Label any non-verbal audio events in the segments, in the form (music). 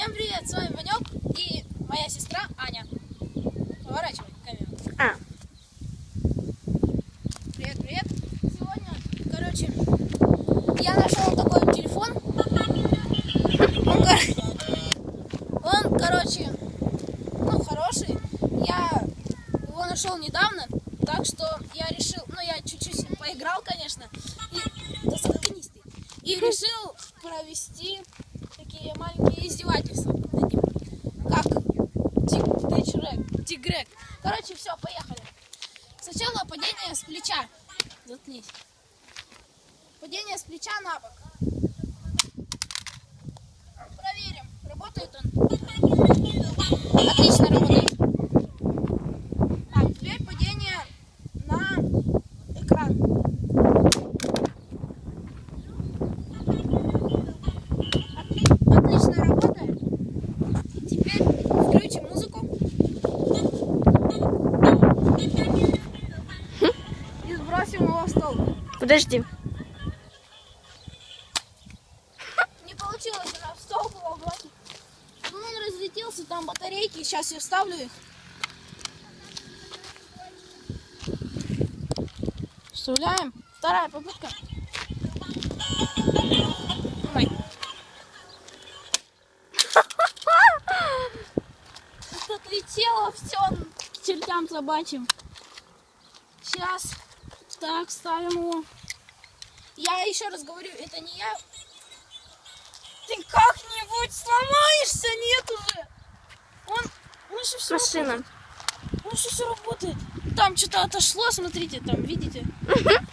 Всем привет, с вами Ванек и моя сестра Аня. Поворачивай камеру. А, Привет, привет. Сегодня, короче, я нашел такой телефон. Он, он, короче, ну, хороший. Я его нашел недавно, так что я решил, ну, я чуть-чуть поиграл, конечно, и, да и решил провести Короче, все, поехали. Сначала падение с плеча. Заткнись. Падение с плеча на бок. Проверим, работает он. Отлично работает. Так, теперь падение на экран. Отли- Отлично работает. Теперь включим музыку. И сбросим его в стол. подожди. Не получилось она в стол его бросить. Ну, он разлетелся, там батарейки. Сейчас я вставлю их. Вставляем. Вторая попытка. Что (laughs) отлетело, все к чертям собачьим. Сейчас. Так, ставим его. Я еще раз говорю, это не я. Ты как-нибудь сломаешься, нет уже. Он, он же все Машина. Он же все работает. Там что-то отошло, смотрите, там, видите? (laughs)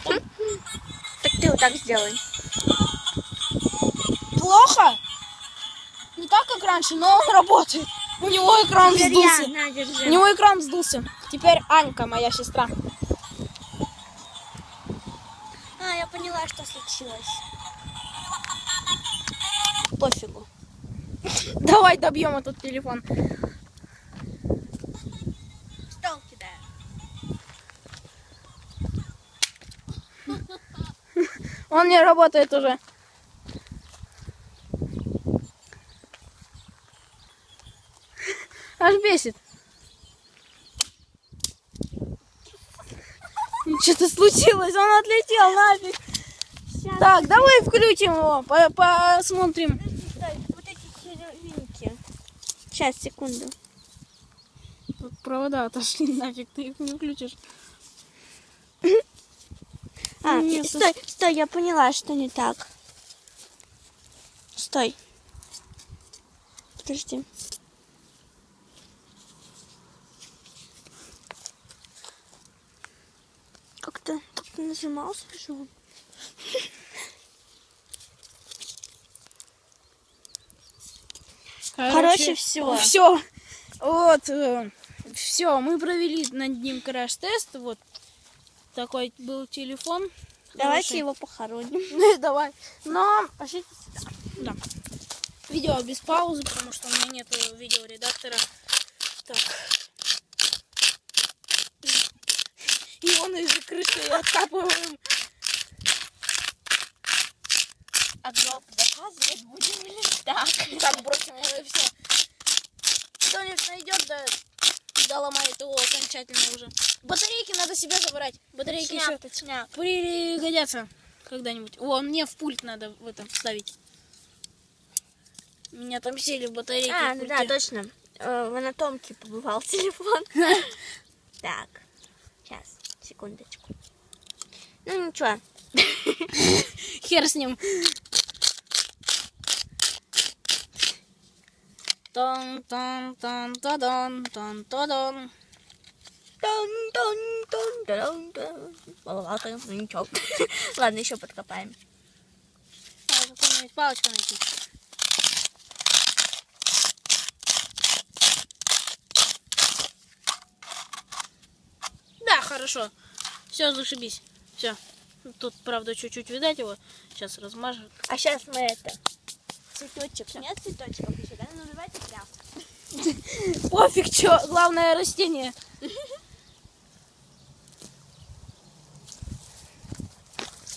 Так ты вот так сделай. Плохо? Не так, как раньше, но он работает. У него экран сдулся. на, У него экран сдулся. Теперь Анька, моя сестра. А, я поняла, что случилось. Пофигу. (laughs) Давай добьем этот телефон. Стол кидаю. (laughs) Он не работает уже. (laughs) Аж бесит. Что-то случилось, он отлетел нафиг. Так, давай включим его, по- посмотрим. Вот эти червинки. Сейчас, секунду. Тут провода отошли (laughs) нафиг, ты их не включишь. А, Нет, стой, стой, я поняла, что не так. Стой. Подожди. Как-то как нажимался же Короче, всё. Все. Вот, все, мы провели над ним краш-тест. Вот такой был телефон. Давайте Хороший. его похороним. (laughs) Ну, Давай. Но. Да. Видео без паузы, потому что у меня нет видеоредактора. Так. И он из крыши откапываем. А гроб доказывать будем или так? Так, бросим его найдет, да, да ломает его окончательно уже. Батарейки надо себе забрать. Батарейки еще Точняк, точняк. пригодятся когда-нибудь. О, мне в пульт надо в этом вставить. Меня там сели батарейки. А, в ну да, точно. Э, В анатомке побывал (laughs) телефон. (laughs) Так, сейчас, секундочку. Ну ничего. (laughs) Хер с ним. Тон тон тон тон тон тон Тон-тон-тон-тон-тон. Маловато, ну ничего. (laughs) Ладно, еще подкопаем. Надо какую-нибудь палочку найти. Да, хорошо. Все, зашибись. Все. Тут, правда, чуть-чуть видать его. Сейчас размажу. А сейчас мы это... Цветочек. Нет цветочков? Ну давайте прям. (laughs) Пофиг, что. Главное растение.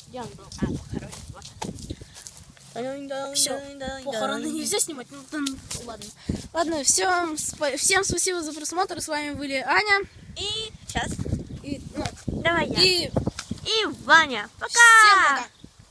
Где он был? А, похоронить. Вот. Все, похороны нельзя снимать, ну, ну, ладно. Ладно, всем, спа- всем спасибо за просмотр, с вами были Аня И сейчас. и, ну, Давай я. и И Ваня. Пока! всем пока.